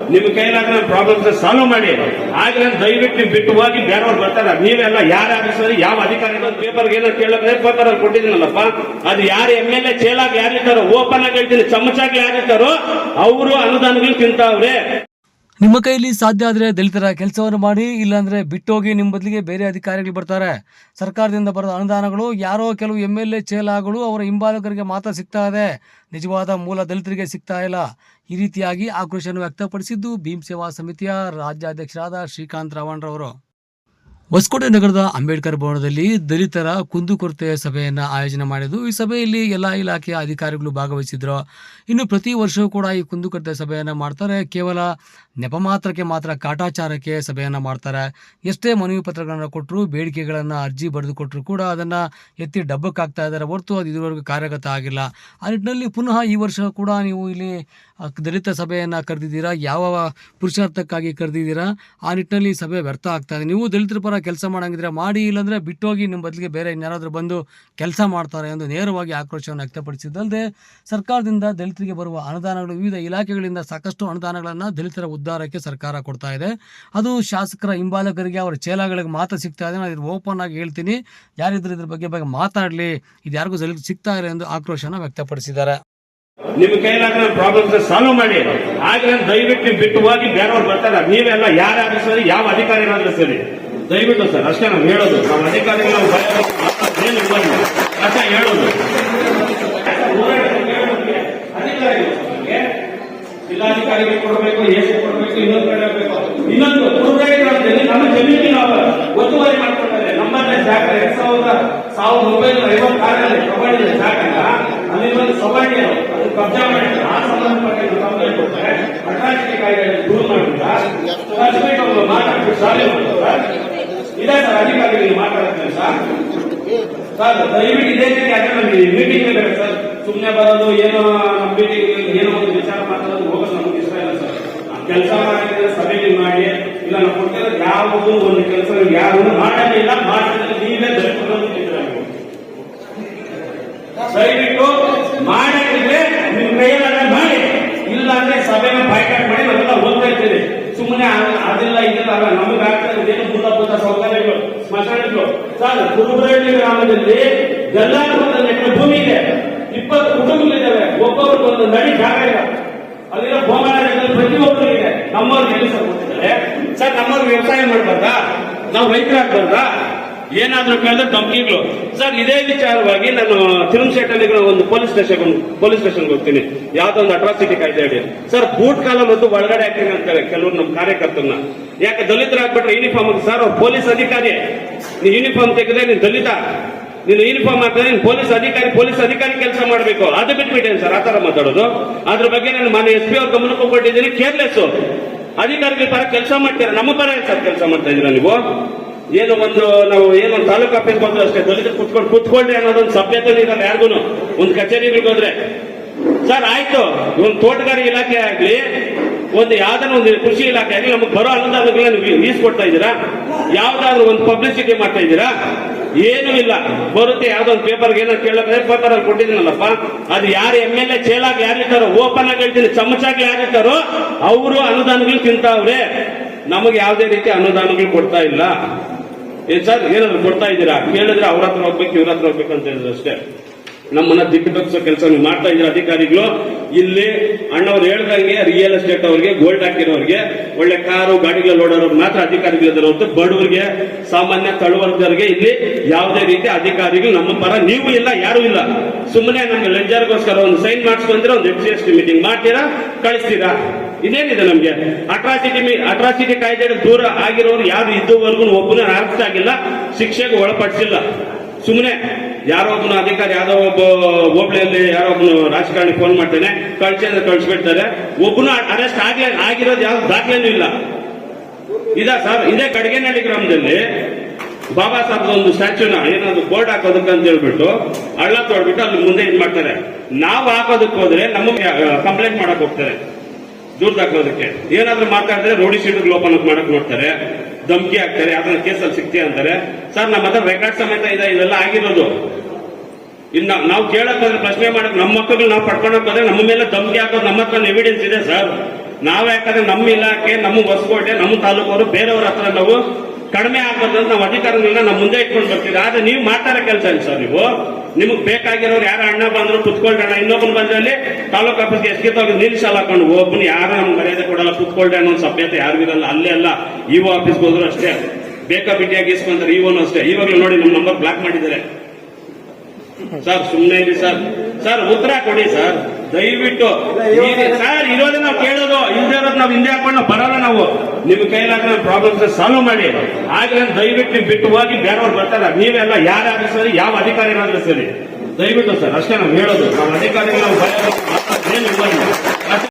ನಿಮ್ ಕೈಲಾಗ problems solve ಮಾಡಿ. ಆಗ್ಲೇ ದಯವಿಟ್ಟು ನೀವು ಬಿಟ್ಟು ಹೋಗಿ ಬೇರೆಯವ್ರು ಬರ್ತಾರೆ. ನೀವೆಲ್ಲ ಯಾರು ಆಫೀಸರ್ ಯಾವ ಅಧಿಕಾರಿ ಪೇಪರ್ ಏನೋ ಕೇಳಿದ್ರೆ ಪೇಪರ್ ಅಲ್ಲಿ ಕೊಟ್ಟಿದ್ದೀನಲ್ಲಪ್ಪ. ಅದು ಯಾರು ಎಂ ಎಲ್ ಎ ಚೇಲಾಗಿ ಯಾರಿರ್ತಾರೋ ಓಪನ್ ಆಗಿ ಹೇಳ್ತೀನಿ ಚಮಚಾಗಿ ಯಾರಿರ್ತಾರೋ, ಅವರು ಅನುದಾನಗಳು ತಿಂತಾವ್ರೆ. ನಿಮ್ಮ ಕೈಯಲ್ಲಿ ಸಾಧ್ಯ ಆದರೆ ದಲಿತರ ಕೆಲಸವನ್ನು ಮಾಡಿ, ಇಲ್ಲಾಂದರೆ ಬಿಟ್ಟೋಗಿ ನಿಮ್ಮ ಬದಲಿಗೆ ಬೇರೆ ಅಧಿಕಾರಿಗಳು ಬರ್ತಾರೆ. ಸರ್ಕಾರದಿಂದ ಬರದ ಅನುದಾನಗಳು, ಯಾರೋ ಕೆಲವು ಎಂ ಎಲ್ ಎ ಚೇಲಾಗಳು ಅವರ ಹಿಂಬಾಲಕರಿಗೆ ಮಾತ್ರ ಸಿಗ್ತಾ ಇದೆ. ನಿಜವಾದ ಮೂಲ ದಲಿತರಿಗೆ ಸಿಗ್ತಾ ಇಲ್ಲ. ಈ ರೀತಿಯಾಗಿ ಆಕ್ರೋಶವನ್ನು ವ್ಯಕ್ತಪಡಿಸಿದ್ದು ಭೀಮ್ ಸೇವಾ ಸಮಿತಿಯ ರಾಜ್ಯಾಧ್ಯಕ್ಷರಾದ ಶ್ರೀಕಾಂತ್ ರಾವಣ್ರವರು. ಹೊಸಕೋಟೆ ನಗರದ ಅಂಬೇಡ್ಕರ್ ಭವನದಲ್ಲಿ ದಲಿತರ ಕುಂದುಕೊರತೆ ಸಭೆಯನ್ನು ಆಯೋಜನೆ ಮಾಡಿದ್ದು, ಈ ಸಭೆಯಲ್ಲಿ ಎಲ್ಲ ಇಲಾಖೆಯ ಅಧಿಕಾರಿಗಳು ಭಾಗವಹಿಸಿದ್ರು. ಇನ್ನು ಪ್ರತಿ ವರ್ಷವೂ ಕೂಡ ಈ ಕುಂದುಕೊರತೆ ಸಭೆಯನ್ನು ಮಾಡ್ತಾರೆ. ಕೇವಲ ನೆಪ ಮಾತ್ರಕ್ಕೆ ಮಾತ್ರ, ಕಾಟಾಚಾರಕ್ಕೆ ಸಭೆಯನ್ನು ಮಾಡ್ತಾರೆ. ಎಷ್ಟೇ ಮನವಿ ಪತ್ರಗಳನ್ನು ಕೊಟ್ಟರು ಬೇಡಿಕೆಗಳನ್ನು ಅರ್ಜಿ ಬರೆದು ಕೊಟ್ಟರು ಕೂಡ ಅದನ್ನು ಎತ್ತಿ ಡಬ್ಬಕ್ಕೆ ಹಾಕ್ತಾ ಇದ್ದಾರೆ. ಹೊರತು ಅದು ಇದುವರೆಗೂ ಕಾರ್ಯಗತ ಆಗಿಲ್ಲ. ಆ ನಿಟ್ಟಿನಲ್ಲಿ ಪುನಃ ಈ ವರ್ಷ ಕೂಡ ನೀವು ಇಲ್ಲಿ ದಲಿತ ಸಭೆಯನ್ನು ಕರೆದಿದ್ದೀರಾ? ಯಾವ ಪುರುಷಾರ್ಥಕ್ಕಾಗಿ ಕರೆದಿದ್ದೀರಾ? ಆ ನಿಟ್ಟಿನಲ್ಲಿ ಸಭೆ ವ್ಯರ್ಥ ಆಗ್ತಾ ಇದೆ. ನೀವು ದಲಿತರ ಪರ ಕೆಲಸ ಮಾಡಂಗಿದ್ರೆ ಮಾಡಿ, ಇಲ್ಲಾಂದರೆ ಬಿಟ್ಟೋಗಿ ನಿಮ್ಮ ಬದಲಿಗೆ ಬೇರೆ ಇನ್ಯಾರಾದರೂ ಬಂದು ಕೆಲಸ ಮಾಡ್ತಾರೆ ಎಂದು ನೇರವಾಗಿ ಆಕ್ರೋಶವನ್ನು ವ್ಯಕ್ತಪಡಿಸಿದ್ದಲ್ಲದೆ ಸರ್ಕಾರದಿಂದ ದಲಿತರಿಗೆ ಬರುವ ಅನುದಾನಗಳು, ವಿವಿಧ ಇಲಾಖೆಗಳಿಂದ ಸಾಕಷ್ಟು ಅನುದಾನಗಳನ್ನು ದಲಿತರ ಉದ್ಧಾರಕ್ಕೆ ಸರ್ಕಾರ ಕೊಡ್ತಾ ಇದೆ. ಅದು ಶಾಸಕರ ಹಿಂಬಾಲಕರಿಗೆ ಅವರ ಚೇಲಾಗಳಿಗೆ ಮಾತ್ರ ಸಿಗ್ತಾ ಇದೆ. ನಾನು ಇದು ಓಪನ್ ಆಗಿ ಹೇಳ್ತೀನಿ. ಯಾರಿದ್ರು ಇದ್ರ ಬಗ್ಗೆ ಬಗ್ಗೆ ಮಾತಾಡಲಿ. ಇದು ಯಾರಿಗೂ ದಲಿತ ಸಿಗ್ತಾ ಇಲ್ಲ ಎಂದು ಆಕ್ರೋಶನ ವ್ಯಕ್ತಪಡಿಸಿದ್ದಾರೆ. ನಿಮ್ ಕೈಲಾಗ ಪ್ರಾಬ್ಲಮ್ಸ್ ಸಾಲ್ವ್ ಮಾಡಿ. ಆಗ್ಲೇ ದಯವಿಟ್ಟು ಬಿಟ್ಟು ಹೋಗಿ ಬೇರೆಯವ್ರು ಬರ್ತಾರೆ. ನೀವೆಲ್ಲ ಯಾರಾದ್ರೂ ಸರಿ, ಯಾವ ಅಧಿಕಾರಿಗಳಾದ್ರೂ ಸರಿ ದಯವಿಟ್ಟು ಸರ್, ಅಷ್ಟೇ ನಾವು ಹೇಳೋದು. ನಮ್ಮ ಅಧಿಕಾರಿಗಳು ಅಷ್ಟೇ ಹೇಳೋದು. ಜಿಲ್ಲಾಧಿಕಾರಿಗೆ ಕೊಡಬೇಕು ಎಷ್ಟು ಕೊಡಬೇಕು, ಇನ್ನೊಂದು ಕಡೆ ಬೇಕು ಇನ್ನೊಂದು ಗ್ರಾಮದಲ್ಲಿ ನಮ್ಮ ಜಮೀನಿಗೆ ನಾವು ಒತ್ತುವರಿ ಮಾಡ್ಕೊಳ್ತಾರೆ ನಮ್ಮಲ್ಲೇ ಜಾಗ ಎರಡ್ ಸಾವಿರದ ಸಾವಿರದ ಒಂಬೈನೂರ ಐವತ್ತಾರರಲ್ಲಿ ಪ್ರಬಂಧ ಜಾಗನ ಅಲ್ಲಿ ಒಂದು ಸಭಾಣಿ ಅದು ಕಬ್ಜಾ ಮಾಡಿದ್ರು. ಆ ಸಂಬಂಧಪಟ್ಟ ಕಂಪ್ಲೇಂಟ್ ಕೊಡ್ತಾರೆ ಅಟ್ರಾಸಿಟಿ ಕಾಯ್ದೆ ದೂರ ಮಾಡಿದ್ರೆ. ಮಾತಾಡ್ಬಿಟ್ಟು ಶಾಲೆ ಮಾಡ್ತಾರೆ ಇದೆ ಸರ್ ಅಧಿಕಾರಿಗಳಿಗೆ ಮಾತಾಡ್ತಾರೆ ಸರ್ ಸರ್, ದಯವಿಟ್ಟು ಇದೇ ರೀತಿ ಅದೇ ಮೀಟಿಂಗ್ ಬೇಕು ಸರ್ ಸುಮ್ಮನೆ ಬರೋದು, ಏನೋ ನಮ್ಮ ಮೀಟಿಂಗ್ ಏನೋ ಒಂದು ವಿಚಾರ ಮಾತಾಡೋದು ಹೋಗೋದು ನಮ್ಗೆ ಇಷ್ಟ ಇಲ್ಲ, ಸರ್ ಕೆಲಸ ಮಾಡಿದ್ರೆ ಸಭೆ ಮಾಡಿ, ಇಲ್ಲ ನಾವು ಕೊಟ್ಟಿರೋದು ಯಾವುದು ಒಂದು ಕೆಲಸ ಯಾರು ಮಾಡಲಿಲ್ಲ ಮಾಡಿದ್ರೆ ನೀವೇ ನಿಂತ್ಕೊಳ್ಳಿ. ದಯವಿಟ್ಟು ಮಾಡಿದ್ರೆ ನಿಮ್ ಕೈಯಲ್ಲ ಮಾಡಿ ಇಲ್ಲ ಅಂದ್ರೆ ಸಭೆನ ಬಾಯ್ಕಾಟ್ ಮಾಡಿ ನಾವೆಲ್ಲ ಹೋಗ್ತಾ ಇದ್ದೀವಿ ಸುಮ್ಮನೆ ಅ- ಅದಿಲ್ಲ ಇದಿಲ್ಲ ಅಲ್ಲ ನಮಗೆ ಆಗ್ತಾ ಇದ್ದೇನು ಮೂಲಭೂತ ಸೌಕರ್ಯಗಳು ಸ್ಮಶಾನಗಳು ಸರ್ ಕುರುಬರಳ್ಳಿ ಗ್ರಾಮದಲ್ಲಿ ಗಲ್ಲಾಪುರದ ಎಕರೆ ಭೂಮಿ ಇದೆ. ಇಪ್ಪತ್ತು ಕುಟುಂಬಗಳಿದ್ದಾವೆ. ಒಬ್ಬೊಬ್ರಿಗೆ ಒಂದು ನಡಿ ಜಾಗ ಇಲ್ಲ ಅಲ್ಲಿರೋ ಗೋಮಾಳದಲ್ಲಿ ಪ್ರತಿಯೊಬ್ಬರು ಇದೆ. ನಮ್ಮವ್ರಿಗೆ ಸರ್ ಸರ್ ನಮ್ಮವ್ರಿಗೆ ವ್ಯವಸಾಯ ಮಾಡ್ಬಾರ್ದಾ? ನಾವು ರೈತರಾಗ್ಬಾರ್ದಾ? ಏನಾದ್ರೂ ಕೇಳಿದ್ರೆ ಧಮಕಿಗಳು ಸರ್, ಇದೇ ವಿಚಾರವಾಗಿ ನಾನು ತಿರುಮಶೆಟ್ಟಲ್ಲಿ ಒಂದು ಪೊಲೀಸ್ ಸ್ಟೇಷನ್ ಪೊಲೀಸ್ ಸ್ಟೇಷನ್ಗೆ ಹೋಗ್ತೀನಿ. ಯಾವ್ದೋ ಒಂದು ಅಟ್ರಾಸಿಟಿ ಕಾಯ್ದೆ ಹೇಳಿ ಸರ್ ಬೂಟ್ ಕಾಲ ಮತ್ತು ಒಳಗಡೆ ಹಾಕ್ತೀನಿ ಅಂತಾರೆ ಕೆಲವರು ನಮ್ಮ ಕಾರ್ಯಕರ್ತರನ್ನ. ಯಾಕೆ ದಲಿತರ ಹಾಕ್ಬಿಟ್ರೆ ಯೂನಿಫಾರ್ಮ್ ಸರ್ ಪೊಲೀಸ್ ಅಧಿಕಾರಿ. ನೀನು ಯೂನಿಫಾರ್ಮ್ ತೆಗೆದ್ರೆ ನೀನು ದಲಿತ. ನೀನು ಯೂನಿಫಾರ್ಮ್ ಹಾಕಿದ್ರೆ ನೀನು ಪೊಲೀಸ್ ಅಧಿಕಾರಿ ಪೊಲೀಸ್ ಅಧಿಕಾರಿ ಕೆಲಸ ಮಾಡಬೇಕು. ಅದು ಬಿಟ್ಬಿಟ್ಟೇನು ಸರ್, ಆ ಥರ ಮಾತಾಡೋದು? ಅದ್ರ ಬಗ್ಗೆ ನಾನು ಮನೆ ಎಸ್ ಪಿ ಅವ್ರ ಗಮನಕ್ಕೆ ಕೊಟ್ಟಿದ್ದೀನಿ ಕೇರ್ಲೆಸ್ ಅಧಿಕಾರಿಗಳ ಪರ ಕೆಲಸ ಮಾಡ್ತೀರಾ? ನಮ್ಮ ಪರ ಸರ್ ಕೆಲಸ ಮಾಡ್ತಾ ಇದ್ದೀರಾ ನೀವು? ಏನು ಒಂದು ನಾವು ಏನು ತಾಲೂಕು ಆಫೀಸ್ ಬಂದ್ರು ಅಷ್ಟೇ ದಲಿತ ಕುತ್ಕೊಂಡು ಕುತ್ಕೊಂಡ್ರೆ ಅನ್ನೋದೊಂದು ಸಭ್ಯತೆ ಇರಲ್ಲ ಯಾರಿಗೂ ಒಂದು ಕಚೇರಿಗಳಿಗೆ ಹೋದ್ರೆ, ಸರ್, ಆಯ್ತು, ಒಂದು ತೋಟಗಾರಿಕೆ ಇಲಾಖೆ ಆಗ್ಲಿ, ಒಂದು ಯಾವ್ದಾದ್ರು ಒಂದು ಕೃಷಿ ಇಲಾಖೆ ಆಗಲಿ, ನಮಗೆ ಬರೋ ಅನುದಾನಗಳನ್ನ ನೀವು ಈಸ್ಕೊಡ್ತಾ ಇದ್ದೀರಾ? ಯಾವ್ದಾದ್ರು ಒಂದು ಪಬ್ಲಿಸಿಟಿ ಮಾಡ್ತಾ ಇದ್ದೀರಾ? ಏನೂ ಇಲ್ಲ. ಬರುತ್ತೆ ಯಾವ್ದೋ ಒಂದು ಪೇಪರ್ಗೆ ಏನೋ ಕೇಳಕ್ಕೆ ಪೇಪರ್ ಅಲ್ಲಿ ಕೊಟ್ಟಿದ್ದೀನಲ್ಲಪ್ಪ. ಅದು ಯಾರು ಎಂ ಎಲ್ ಎ ಚೇಲಾಗಿ ಯಾರಿರ್ತಾರೋ ಓಪನ್ ಆಗಿ ಹೇಳ್ತೀನಿ, ಚಮಚಾಗಿ ಯಾರಿರ್ತಾರೋ ಅವರು ಅನುದಾನಗಳು ತಿಂತಾವ್ರೆ. ನಮಗೆ ಯಾವುದೇ ರೀತಿ ಅನುದಾನಗಳು ಕೊಡ್ತಾ ಇಲ್ಲ. ಏನ್ ಸರ್, ಏನಾದ್ರು ಕೊಡ್ತಾ ಇದ್ದೀರಾ? ಕೇಳಿದ್ರೆ ಅವ್ರ ಹತ್ರ ಹೋಗ್ಬೇಕು, ಇವ್ರ ಹತ್ರ ಹೋಗ್ಬೇಕು ಅಂತ ಹೇಳಿದ್ರು ಅಷ್ಟೇ. ನಮ್ಮನ್ನ ದಿಕ್ಕು ಕೆಲಸ ನೀವು ಮಾಡ್ತಾ ಇದ್ದೀರಾ ಅಧಿಕಾರಿಗಳು? ಇಲ್ಲಿ ಅಣ್ಣವ್ರು ಹೇಳ್ದಂಗೆ ರಿಯಲ್ ಎಸ್ಟೇಟ್ ಅವ್ರಿಗೆ ಗೋಲ್ಡ್ ಹಾಕಿರೋರಿಗೆ, ಒಳ್ಳೆ ಕಾರು ಗಾಡಿಗಳ ಓಡೋರು ಮಾತ್ರ ಅಧಿಕಾರಿಗಳಿದ್ದಾರೆ ಹೊತ್ತು ಬಡವರಿಗೆ, ಸಾಮಾನ್ಯ ತಳುವರ್ಗರಿಗೆ ಇಲ್ಲಿ ಯಾವುದೇ ರೀತಿ ಅಧಿಕಾರಿಗಳು ನಮ್ಮ ಪರ ನೀವು ಇಲ್ಲ, ಯಾರು ಇಲ್ಲ. ಸುಮ್ಮನೆ ನಮ್ಗೆ ಲೆಂಜರ್ಗೋಸ್ಕರ ಒಂದು ಸೈನ್ ಮಾಡಿಸ್ಕೊಂಡ್ರೆ ಒಂದು F C S T meeting ಮಾಡ್ತೀರಾ? ಕಳಿಸ್ತೀರಾ? ಇದೇನಿದೆ ನಮ್ಗೆ? ಅಟ್ರಾಸಿಟಿ ಅಟ್ರಾಸಿಟಿ ಕಾಯ್ದೆ ದೂರ ಆಗಿರೋರು ಯಾರು ಇದುವರೆಗೂ ಒಬ್ಬನೇ ಅರೆಸ್ಟ್ ಆಗಿಲ್ಲ, ಶಿಕ್ಷೆಗೆ ಒಳಪಡಿಸಿಲ್ಲ. ಸುಮ್ಮನೆ ಯಾರೋ ಒಬ್ಬನ ಅಧಿಕಾರಿ ಯಾರೋ ಒಬ್ಬ ಹೋಬಳಿಯಲ್ಲಿ ಯಾರೋ ಒಬ್ಬನು ರಾಜಕಾರಣಿ ಫೋನ್ ಮಾಡ್ತಾನೆ ಕಳ್ಸಿ ಅಂದ್ರೆ ಕಳ್ಸಿಬಿಡ್ತಾರೆ. ಒಬ್ಬನು ಅರೆಸ್ಟ್ ಆಗ್ಲೇ ಆಗಿರೋದು ಯಾವ ದಾಖಲೆನೂ ಇಲ್ಲ. ಇದ ಸರ್ ಇದೇ ಕಡಗೇನಹಳ್ಳಿ ಗ್ರಾಮದಲ್ಲಿ ಬಾಬಾ ಸಾಹೇಬ್ ಒಂದು ಸ್ಟ್ಯಾಚ್ಯೂನ ಏನಾದ್ರು ಬೋರ್ಡ್ ಹಾಕೋದಕ್ಕೆ ಅಂತ ಹೇಳ್ಬಿಟ್ಟು ಹಳ್ಳ ತೊಡ್ಬಿಟ್ಟು ಅಲ್ಲಿ ಮುಂದೆ ಇದು ಮಾಡ್ತಾರೆ ನಾವು ಹಾಕೋದಕ್ಕೆ ಹೋದ್ರೆ ನಮಗೆ ಕಂಪ್ಲೇಂಟ್ ಮಾಡಕ್ ಹೋಗ್ತಾರೆ. ದೂರ ದಾಖಲೋದಕ್ಕೆ. ಏನಾದ್ರೂ ಮಾತಾಡಿದ್ರೆ ರೋಡಿ ಶೀಟ್ ಓಪನ್ ಮಾಡಕ್ ನೋಡ್ತಾರೆ. ಧಮಕಿ ಹಾಕ್ತಾರೆ, ಯಾವ್ದಾರ ಕೇಸಲ್ಲಿ ಸಿಗ್ತೀಯ ಅಂತಾರೆ. ಸರ್ ನಮ್ಮ ಹತ್ರ ರೆಕಾರ್ಡ್ ಸಮೇತ ಇದೆ ಇವೆಲ್ಲ ಆಗಿರೋದು. ಇನ್ನ ನಾವು ಕೇಳಕ್ ಹೋದ್ರೆ, ಪ್ರಶ್ನೆ ಮಾಡಕ್ ನಮ್ಮ ಮಕ್ಕಳು ನಾವು ಪಡ್ಕೊಳಕ್ ಹೋದ್ರೆ ನಮ್ಮ ಮೇಲೆ ಧಮಕಿ ಹಾಕೋದು ನಮ್ಮ ಹತ್ರ ಎವಿಡೆನ್ಸ್ ಇದೆ ಸರ್ ನಾವ್ ಯಾಕಂದ್ರೆ ನಮ್ಮ ಇಲಾಖೆ, ನಮ್ಮ ಹೊಸಕೋಟೆ, ನಮ್ಮ ತಾಲೂಕವರು ಬೇರೆಯವ್ರ ಹತ್ರ ನಾವು ಕಡಿಮೆ ಆಗ್ಬಾರ್ದು ನಾವು ಅಧಿಕಾರಿಗಳನ್ನ ನಾವು ಮುಂದೆ ಇಟ್ಕೊಂಡು ಬರ್ತೀವಿ ಆದ್ರೆ ನೀವು ಮಾತಾಡೋ ಕೆಲಸ ಇಲ್ಲ ಸರ್ ನೀವು. ನಿಮಗೆ ಬೇಕಾಗಿರೋರು ಯಾರ ಅಣ್ಣ ಬಂದ್ರು ಕುತ್ಕೊಳ್ಳೋಣ ಇನ್ನೊಬ್ಬನ ಬಂದಲ್ಲಿ ತಾಲೂಕು ಆಫೀಸ್ಗೆ ಎಸ್ಕಿತ್ತೋಗಿ ನಿಲ್ಸಲ್ಲ ಹಾಕೊಂಡು ಒಬ್ಬನು ಯಾರು ನಮ್ಗೆ ಮರ್ಯಾದೆ ಕೊಡಲ್ಲ ಕುತ್ಕೊಳ್ರಿ ಅನ್ನೋ ಸಭ್ಯತೆ ಯಾರಿಗೂ ಇರಲ್ಲ. ಅಲ್ಲೇ ಅಲ್ಲ, ಇಒ ಆಫೀಸ್ಗೆ ಹೋದ್ರು ಅಷ್ಟೇ. ಬೇಕಾ ಬಿಟ್ಟಿಯಾಗಿ ಇಸ್ಕೊಂತಾರೆ ಇವನು ಅಷ್ಟೇ. ಇವಾಗಲೂ ನೋಡಿ ನಮ್ಮ ನಂಬರ್ ಬ್ಲಾಕ್ ಮಾಡಿದ್ದಾರೆ. ಸರ್ ಸುಮ್ಮನೆ ಇರಿ ಸರ್. ಸರ್, ಉತ್ತರ ಕೊಡಿ ಸರ್. ದಯವಿಟ್ಟು ಸರ್ ಇರೋದನ್ನ ನಾವು ಕೇಳೋದು ಹಿಂದೆ ಇರೋದು ನಾವು ಹಿಂದೆ ಹಾಕೊಂಡು ಬರೋಲ್ಲ ನಾವು. ನಿಮ್ ಕೈಲಾದ್ರೆ ಪ್ರಾಬ್ಲಮ್ಸ್ ಸಾಲ್ವ್ ಮಾಡಿ. ಆಗ್ಲೇ ದಯವಿಟ್ಟು ನೀವು ಬಿಟ್ಟು ಹೋಗಿ ಬೇರೆಯವ್ರು ಬರ್ತಾರೆ. ನೀವೆಲ್ಲ ಯಾರಾದ್ರೂ ಸರಿ ಯಾವ ಅಧಿಕಾರಿಗಳಾದ್ರೂ ಸರಿ. ದಯವಿಟ್ಟು ಸರ್ ಅಷ್ಟೇ ನಾವು ಹೇಳೋದು. ನಾವು ಅಧಿಕಾರಿಗಳು.